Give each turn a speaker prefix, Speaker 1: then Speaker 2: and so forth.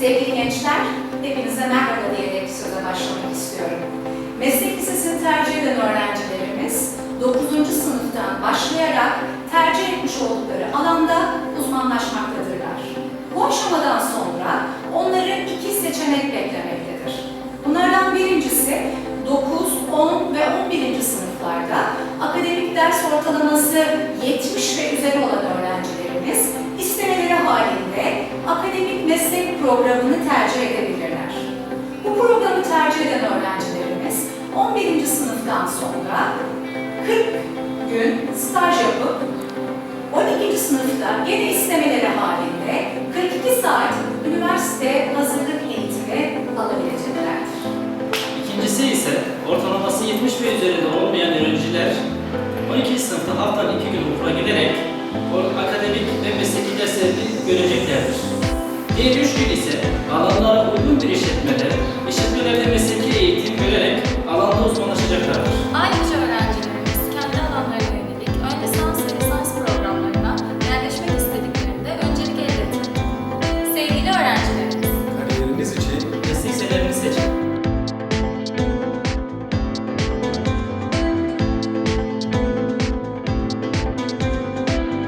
Speaker 1: Sevgili gençler, hepinize merhaba diyerek söze başlamak istiyorum. Meslek lisesini tercih eden öğrencilerimiz 9. sınıftan başlayarak tercih etmiş oldukları alanda uzmanlaşmaktadırlar. Bu aşamadan sonra onları iki seçenek beklemektedir. Bunlardan birincisi 9, 10 ve 11. sınıflarda akademik ders ortalaması 70 ve üzeri olan öğrencilerimiz meslek programını tercih edebilirler. Bu programı tercih eden öğrencilerimiz 11. sınıftan sonra 40 gün staj yapıp 12. sınıfta gene istemeleri halinde 42 saat üniversite hazırlık eğitimi alabileceklerdir.
Speaker 2: İkincisi ise ortalaması 70 ve üzerinde olmayan öğrenciler 12. sınıfta haftanın 2 gün okula giderek akademik ve mesleki derslerini göreceklerdir. Diğer 3 gün ise alanlara